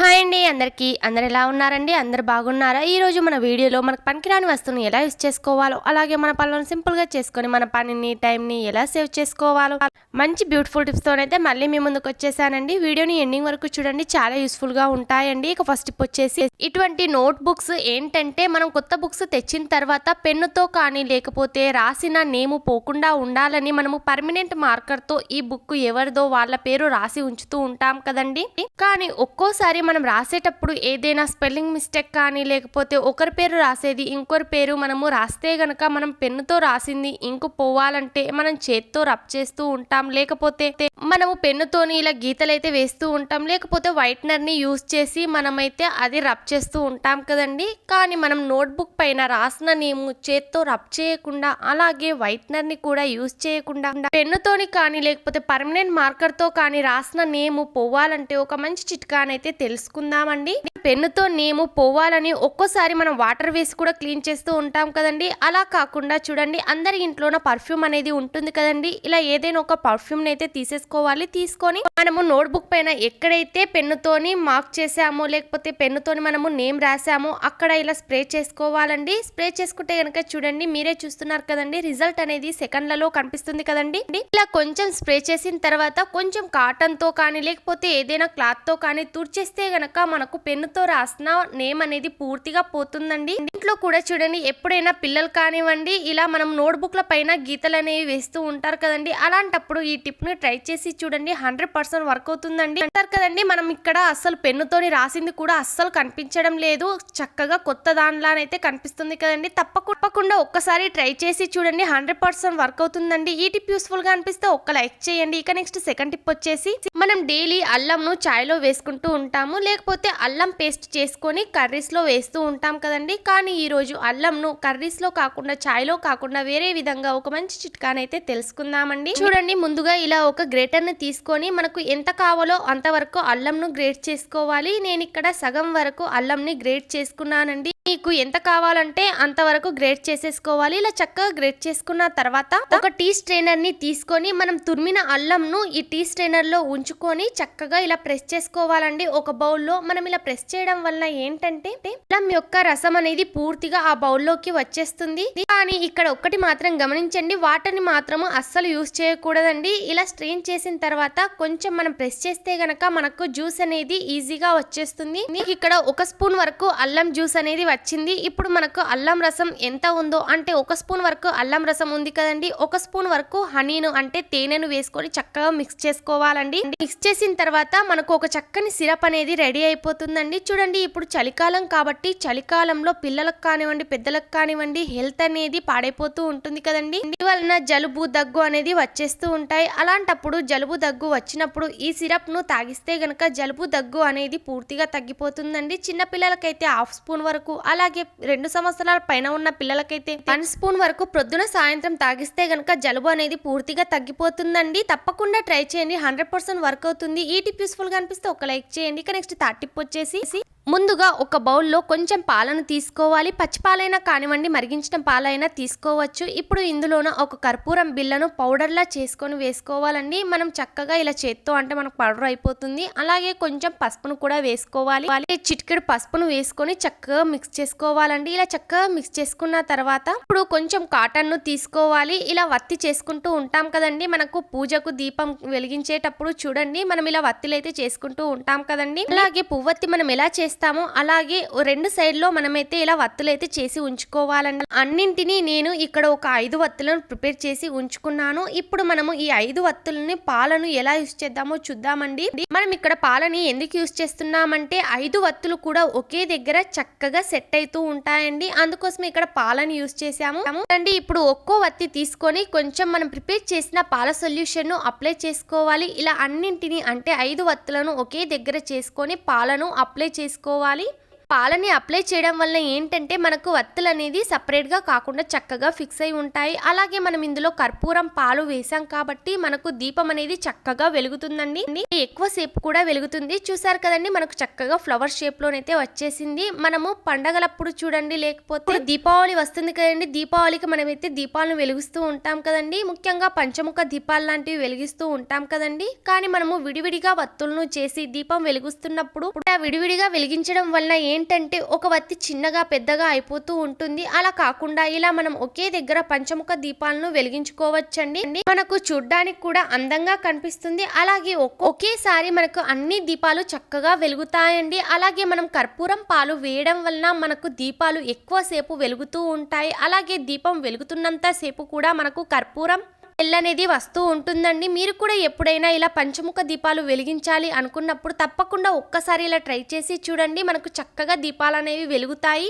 Hi అండి అందరికీ. అందరు ఎలా ఉన్నారండి? అందరు బాగున్నారా? ఈ రోజు మన వీడియోలో మనకు పనికిరాని వస్తువుని ఎలా యూస్ చేసుకోవాలో అలాగే మన పనులను సింపుల్గా చేసుకొని మన పనిని టైంని ఎలా సేవ్ చేసుకోవాలో మంచి బ్యూటిఫుల్ టిప్స్తోనైతే మళ్ళీ మీ ముందుకు వచ్చేసానండి. వీడియోని ఎండింగ్ వరకు చూడండి చాలా యూస్ఫుల్గా ఉంటాయండి. ఇక ఫస్ట్ టిప్ వచ్చేసి ఇటువంటి నోట్ బుక్స్ ఏంటంటే మనం కొత్త బుక్స్ తెచ్చిన తర్వాత పెన్నుతో కానీ లేకపోతే రాసిన నేము పోకుండా ఉండాలని మనము పర్మనెంట్ మార్కర్తో ఈ బుక్ ఎవరిదో వాళ్ళ పేరు రాసి ఉంచుతూ ఉంటాం కదండి. కానీ ఒక్కోసారి మనం రాసేటప్పుడు ఏదైనా స్పెల్లింగ్ మిస్టేక్ కానీ లేకపోతే ఒకరి పేరు రాసేది ఇంకొకరి పేరు మనము రాస్తే గనక మనం పెన్నుతో రాసింది ఇంకు పోవాలంటే మనం చేత్తో రబ్ చేస్తూ ఉంటాం. లేకపోతే మనము పెన్నుతోని ఇలా గీతలు అయితే వేస్తూ ఉంటాం. లేకపోతే వైట్నర్ని యూస్ చేసి మనమైతే అది రబ్ చేస్తూ ఉంటాం కదండి. కానీ మనం నోట్బుక్ పైన రాసిన నేము చేత్తో రబ్ చేయకుండా అలాగే వైట్నర్ని కూడా యూస్ చేయకుండా పెన్నుతోని కానీ లేకపోతే పర్మనెంట్ మార్కర్తో కానీ రాసిన నేము పోవాలంటే ఒక మంచి చిట్కానైతే తెలుసుకుందామండి. పెన్నుతో నేము పోవాలని ఒక్కోసారి మనం వాటర్ వేసి కూడా క్లీన్ చేస్తూ ఉంటాం కదండి. అలా కాకుండా చూడండి అందరి ఇంట్లోన పర్ఫ్యూమ్ అనేది ఉంటుంది కదండి. ఇలా ఏదైనా ఒక పర్ఫ్యూమ్ అయితే తీసేసుకోవాలి. తీసుకొని మనము నోట్బుక్ పైన ఎక్కడైతే పెన్నుతోని మార్క్ చేసామో లేకపోతే పెన్నుతోని మనము నేమ్ రాసామో అక్కడ ఇలా స్ప్రే చేసుకోవాలండి. స్ప్రే చేసుకుంటే కనుక చూడండి మీరే చూస్తున్నారు కదండి రిజల్ట్ అనేది సెకండ్లలో కనిపిస్తుంది కదండి. ఇలా కొంచెం స్ప్రే చేసిన తర్వాత కొంచెం కాటన్తో కానీ లేకపోతే ఏదైనా క్లాత్తో కానీ తుడిచేస్తే గనక మనకు పెన్నుతో రాసిన నేమ్ అనేది పూర్తిగా పోతుందండి. ఇంట్లో కూడా చూడండి ఎప్పుడైనా పిల్లలు కానివ్వండి ఇలా మనం నోట్బుక్ల పైన గీతలు అనేవి వేస్తూ ఉంటారు కదండి. అలాంటప్పుడు ఈ టిప్ని ట్రై చేసి చూడండి హండ్రెడ్ పర్సెంట్ వర్క్ అవుతుందండి. అంటారు కదండి మనం ఇక్కడ అస్సలు పెన్నుతోని రాసింది కూడా అస్సలు కనిపించడం లేదు. చక్కగా కొత్త దానిలానైతే కనిపిస్తుంది కదండి. తప్పకుండా ఒక్కసారి ట్రై చేసి చూడండి హండ్రెడ్ పర్సెంట్ వర్క్ అవుతుందండి. ఈ టిప్ యూస్ఫుల్గా అనిపిస్తే ఒక్క లైక్ చేయండి. ఇక నెక్స్ట్ సెకండ్ టిప్ వచ్చేసి మనం డైలీ అల్లంను చాయ్లో వేసుకుంటూ ఉంటాము. లేకపోతే అల్లం పేస్ట్ చేసుకొని కర్రీస్లో వేస్తూ ఉంటాం కదండి. కానీ ఈరోజు అల్లంను కర్రీస్లో కాకుండా చాయ్లో కాకుండా వేరే విధంగా ఒక మంచి చిట్కానైతే తెలుసుకుందామండి. చూడండి ముందుగా ఇలా ఒక గ్రేటర్ని తీసుకొని మనకు ఎంత కావాలో అంతవరకు అల్లంను గ్రేట్ చేసుకోవాలి. నేను ఇక్కడ సగం వరకు అల్లంని గ్రేట్ చేసుకున్నానండి. మీకు ఎంత కావాలంటే అంతవరకు గ్రేట్ చేసేసుకోవాలి. ఇలా చక్కగా గ్రేట్ చేసుకున్న తర్వాత ఒక టీ స్ట్రైనర్ని తీసుకొని మనం తురిమిన అల్లంను ఈ టీ స్ట్రైనర్లో ఉంచుకొని చక్కగా ఇలా ప్రెస్ చేసుకోవాలండి. ఒక బౌల్లో మనం ఇలా ప్రెస్ చేయడం వల్ల ఏంటంటే అల్లం యొక్క రసం అనేది పూర్తిగా ఆ బౌల్లోకి వచ్చేస్తుంది. కానీ ఇక్కడ ఒక్కటి మాత్రం గమనించండి వాటర్ని మాత్రము అస్సలు యూస్ చేయకూడదండి. ఇలా స్ట్రెయిన్ చేసిన తర్వాత కొంచెం మనం ప్రెస్ చేస్తే గనక మనకు జ్యూస్ అనేది ఈజీగా వచ్చేస్తుంది. మీకు ఇక్కడ ఒక స్పూన్ వరకు అల్లం జ్యూస్ అనేది వచ్చింది. ఇప్పుడు మనకు అల్లం రసం ఎంత ఉందో అంటే ఒక స్పూన్ వరకు అల్లం రసం ఉంది కదండి. ఒక స్పూన్ వరకు హనీను అంటే తేనెను వేసుకొని చక్కగా మిక్స్ చేసుకోవాలండి. మిక్స్ చేసిన తర్వాత మనకు ఒక చక్కని సిరప్ అనేది రెడీ అయిపోతుందండి. చూడండి ఇప్పుడు చలికాలం కాబట్టి చలికాలంలో పిల్లలకు కానివ్వండి పెద్దలకు కానివ్వండి హెల్త్ అనేది పాడైపోతూ ఉంటుంది కదండి. వలన జలుబు దగ్గు అనేది వచ్చేస్తూ ఉంటాయి. అలాంటప్పుడు జలుబు దగ్గు వచ్చినప్పుడు ఈ సిరప్ను తాగిస్తే గనక జలుబు దగ్గు అనేది పూర్తిగా తగ్గిపోతుందండి. చిన్న పిల్లలకైతే హాఫ్ స్పూన్ వరకు అలాగే రెండు సంవత్సరాల పైన ఉన్న పిల్లలకైతే వన్ స్పూన్ వరకు ప్రొద్దున సాయంత్రం తాగిస్తే గనక జలుబు అనేది పూర్తిగా తగ్గిపోతుందండి. తప్పకుండా ట్రై చేయండి. హండ్రెడ్ పర్సెంట్ వర్క్ అవుతుంది. ఈ టిప్ యూస్ఫుల్గా అనిపిస్తే ఒక లైక్ చేయండి. ఇక నెక్స్ట్ థర్డ్ టిప్ వచ్చేసి ముందుగా ఒక బౌల్లో కొంచెం పాలను తీసుకోవాలి. పచ్చి పాలైనా కానివ్వండి మరిగించిన పాలైనా తీసుకోవచ్చు. ఇప్పుడు ఇందులోన ఒక కర్పూరం బిళ్ళను పౌడర్లా చేసుకొని వేసుకోవాలండి. మనం చక్కగా ఇలా చేత్తో అంటే మనకు పౌడర్ అయిపోతుంది. అలాగే కొంచెం పసుపును కూడా వేసుకోవాలి. చిటికెడు పసుపును వేసుకొని చక్కగా మిక్స్ చేసుకోవాలండి. ఇలా చక్కగా మిక్స్ చేసుకున్న తర్వాత ఇప్పుడు కొంచెం కాటన్ను తీసుకోవాలి. ఇలా వత్తి చేసుకుంటూ ఉంటాం కదండి. మనకు పూజకు దీపం వెలిగించేటప్పుడు చూడండి మనం ఇలా వత్తిలైతే చేసుకుంటూ ఉంటాం కదండి. అలాగే పువ్వత్తి మనం ఎలా చేస్తామో అలాగే రెండు సైడ్లో మనమైతే ఇలా వత్తులు అయితే చేసి ఉంచుకోవాలండి. అన్నింటినీ నేను ఇక్కడ ఒక ఐదు వత్తులను ప్రిపేర్ చేసి ఉంచుకున్నాను. ఇప్పుడు మనము ఈ ఐదు వత్తులని పాలను ఎలా యూస్ చేద్దామో చూద్దామండి. మనం ఇక్కడ పాలని ఎందుకు యూస్ చేస్తున్నామంటే ఐదు వత్తులు కూడా ఒకే దగ్గర చక్కగా సెట్ అవుతూ ఉంటాయండి. అందుకోసం ఇక్కడ పాలను యూస్ చేసాము అండి ఇప్పుడు ఒక్కో వత్తి తీసుకొని కొంచెం మనం ప్రిపేర్ చేసిన పాల సొల్యూషన్ను అప్లై చేసుకోవాలి. ఇలా అన్నింటిని అంటే ఐదు వత్తులను ఒకే దగ్గర చేసుకొని పాలను అప్లై చేసుకోవాలి చేసుకోవాలి పాలని అప్లై చేయడం వల్ల ఏంటంటే మనకు వత్తులు అనేది సపరేట్గా కాకుండా చక్కగా ఫిక్స్ అయి ఉంటాయి. అలాగే మనం ఇందులో కర్పూరం పాలు వేసాం కాబట్టి మనకు దీపం అనేది చక్కగా వెలుగుతుందండి. ఎక్కువ సేపు కూడా వెలుగుతుంది. చూసారు కదండి మనకు చక్కగా ఫ్లవర్ షేప్ లోనైతే వచ్చేసింది. మనము పండగలప్పుడు చూడండి లేకపోతే దీపావళి వస్తుంది కదండి దీపావళికి మనమైతే దీపాలను వెలిగిస్తూ ఉంటాం కదండి. ముఖ్యంగా పంచముఖ దీపాలు లాంటివి వెలిగిస్తూ ఉంటాం కదండి. కానీ మనము విడివిడిగా వత్తులను చేసి దీపం వెలిగిస్తున్నప్పుడు విడివిడిగా వెలిగించడం వల్ల ఏంటంటే ఒక వత్తి చిన్నగా పెద్దగా అయిపోతూ ఉంటుంది. అలా కాకుండా ఇలా మనం ఒకే దగ్గర పంచముఖ దీపాలను వెలిగించుకోవచ్చండి. మనకు చూడ్డానికి కూడా అందంగా కనిపిస్తుంది. అలాగే ఒకేసారి మనకు అన్ని దీపాలు చక్కగా వెలుగుతాయండి. అలాగే మనం కర్పూరం పాలు వేయడం వలన మనకు దీపాలు ఎక్కువ సేపు వెలుగుతూ ఉంటాయి. అలాగే దీపం వెలుగుతున్నంత సేపు కూడా మనకు కర్పూరం స్మెల్ అనేది వస్తూ ఉంటుందండి. మీరు కూడా ఎప్పుడైనా ఇలా పంచముఖ దీపాలు వెలిగించాలి అనుకున్నప్పుడు తప్పకుండా ఒక్కసారి ఇలా ట్రై చేసి చూడండి. మనకు చక్కగా దీపాలు అనేవి వెలుగుతాయి.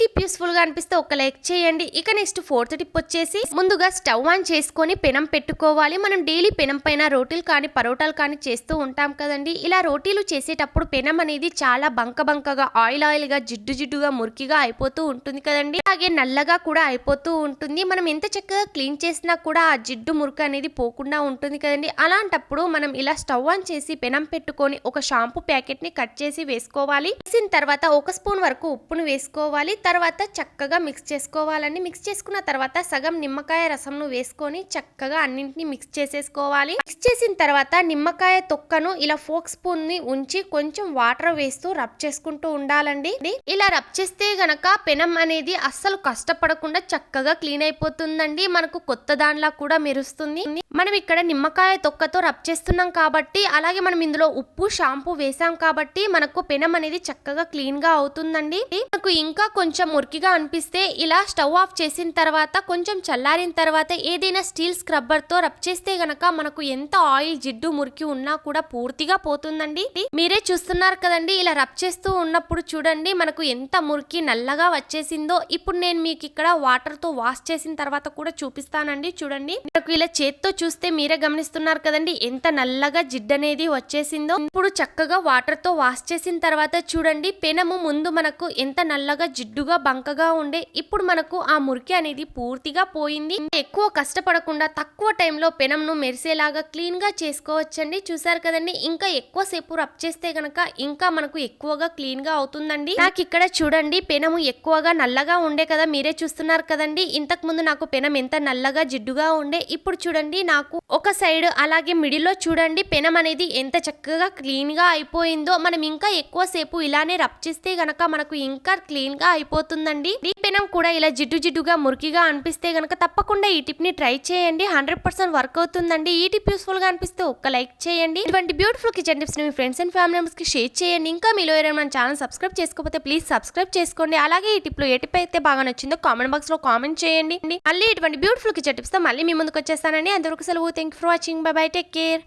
టిప్ యూస్ఫుల్గా అనిపిస్తే ఒక లైక్ చేయండి. ఇక నెక్స్ట్ ఫోర్త్ టిప్ వచ్చేసి ముందుగా స్టవ్ ఆన్ చేసుకొని పెనం పెట్టుకోవాలి. మనం డైలీ పెనం పైన రోటీలు కానీ పరోటాలు కానీ చేస్తూ ఉంటాం కదండి. ఇలా రోటీలు చేసేటప్పుడు పెనం అనేది చాలా బంక బంకగా ఆయిల్ ఆయిల్గా జిడ్డు జిడ్డుగా మురికిగా అయిపోతూ ఉంటుంది కదండి. అలాగే నల్లగా కూడా అయిపోతూ ఉంటుంది. మనం ఎంత చక్కగా క్లీన్ చేసినా కూడా ఆ జిడ్డు మురికి అనేది పోకుండా ఉంటుంది కదండి. అలాంటప్పుడు మనం ఇలా స్టవ్ ఆన్ చేసి పెనం పెట్టుకొని ఒక షాంపూ ప్యాకెట్ని కట్ చేసి వేసుకోవాలి. వేసిన తర్వాత ఒక స్పూన్ వరకు ఉప్పును వేసుకోవాలి. తర్వాత చక్కగా మిక్స్ చేసుకోవాలండి. మిక్స్ చేసుకున్న తర్వాత సగం నిమ్మకాయ రసంను వేసుకొని చక్కగా అన్నింటిని మిక్స్ చేసేసుకోవాలి. మిక్స్ చేసిన తర్వాత నిమ్మకాయ తొక్కను ఇలా ఫోక్ స్పూన్ని ఉంచి కొంచెం వాటర్ వేస్తూ రబ్ చేసుకుంటూ ఉండాలండి. ఇలా రబ్ చేస్తే గనక పెనం అనేది అస్సలు కష్టపడకుండా చక్కగా క్లీన్ అయిపోతుందండి. మనకు కొత్త దానిలా కూడా మెరుస్తుంది. మనం ఇక్కడ నిమ్మకాయ తొక్కతో రబ్ చేస్తున్నాం కాబట్టి అలాగే మనం ఇందులో ఉప్పు షాంపూ వేసాం కాబట్టి మనకు పెనం అనేది చక్కగా క్లీన్గా అవుతుందండి. మనకు ఇంకా కొంచెం కొంచెం మురికిగా అనిపిస్తే ఇలా స్టవ్ ఆఫ్ చేసిన తర్వాత కొంచెం చల్లారిన తర్వాత ఏదైనా స్టీల్ స్క్రబ్బర్తో రబ్ చేస్తే గనక మనకు ఎంత ఆయిల్ జిడ్డు మురికి ఉన్నా కూడా పూర్తిగా పోతుందండి. మీరే చూస్తున్నారు కదండి ఇలా రబ్ చేస్తూ ఉన్నప్పుడు చూడండి మనకు ఎంత మురికి నల్లగా వచ్చేసిందో. ఇప్పుడు నేను మీకు ఇక్కడ వాటర్తో వాష్ చేసిన తర్వాత కూడా చూపిస్తానండి చూడండి. మనకు ఇలా చేత్తో చూస్తే మీరే గమనిస్తున్నారు కదండి ఎంత నల్లగా జిడ్డు అనేది వచ్చేసిందో. ఇప్పుడు చక్కగా వాటర్తో వాష్ చేసిన తర్వాత చూడండి పెనము ముందు మనకు ఎంత నల్లగా జిడ్డుగా బంకగా ఉండే ఇప్పుడు మనకు ఆ మురికి అనేది పూర్తిగా పోయింది. ఎక్కువ కష్టపడకుండా తక్కువ టైంలో పెనంను మెరిసేలాగా క్లీన్గా చేసుకోవచ్చండి. చూసారు కదండి? ఇంకా ఎక్కువ సేపు రబ్ చేస్తే గనక ఇంకా మనకు ఎక్కువగా క్లీన్గా అవుతుందండి. నాకు ఇక్కడ చూడండి పెనము ఎక్కువగా నల్లగా ఉండే కదా మీరే చూస్తున్నారు కదండి? ఇంతకు ముందు నాకు పెనం ఎంత నల్లగా జిడ్డుగా ఉండే ఇప్పుడు చూడండి నాకు ఒక సైడ్ అలాగే మిడిల్లో చూడండి పెనం అనేది ఎంత చక్కగా క్లీన్గా అయిపోయిందో. మనం ఇంకా ఎక్కువ సేపు ఇలానే రబ్ చేస్తే గనక మనకు ఇంకా క్లీన్గా అయిపోతుందండి ఈ పెనం కూడా ఇలా జిడ్డు జిడ్డుగా మురికిగా అనిపిస్తే గనక తప్పకుండా ఈ టిప్ని ట్రై చేయండి. హండ్రెడ్ పర్సెంట్ వర్క్ అవుతుందండి. ఈ టిప్ యూస్ఫుల్గా అనిపిస్తే ఒక్క లైక్ చేయండి. ఇటువంటి బ్యూటిఫుల్ కిచెన్ టిప్స్ని మీ ఫ్రెండ్స్ అండ్ ఫ్యామిలీ మెంబర్స్కి షేర్ చేయండి. ఇంకా మీలో ఎవరైనా మన ఛానల్ సబ్స్క్రైబ్ చేసుకోకపోతే ప్లీజ్ సబ్స్క్రైబ్ చేసుకోండి. అలాగే ఈ టిప్లో ఏ టిప్ అయితే బాగా నచ్చిందో కామెంట్ బాక్స్లో కామెంట్ చేయండి. మళ్ళీ ఇటువంటి బ్యూటిఫుల్ కిచెన్ టిప్స్తో మళ్ళీ మీ ముందుకు వచ్చేస్తానండి. అంతవరకు సెలవు. Thank for watching bye bye take care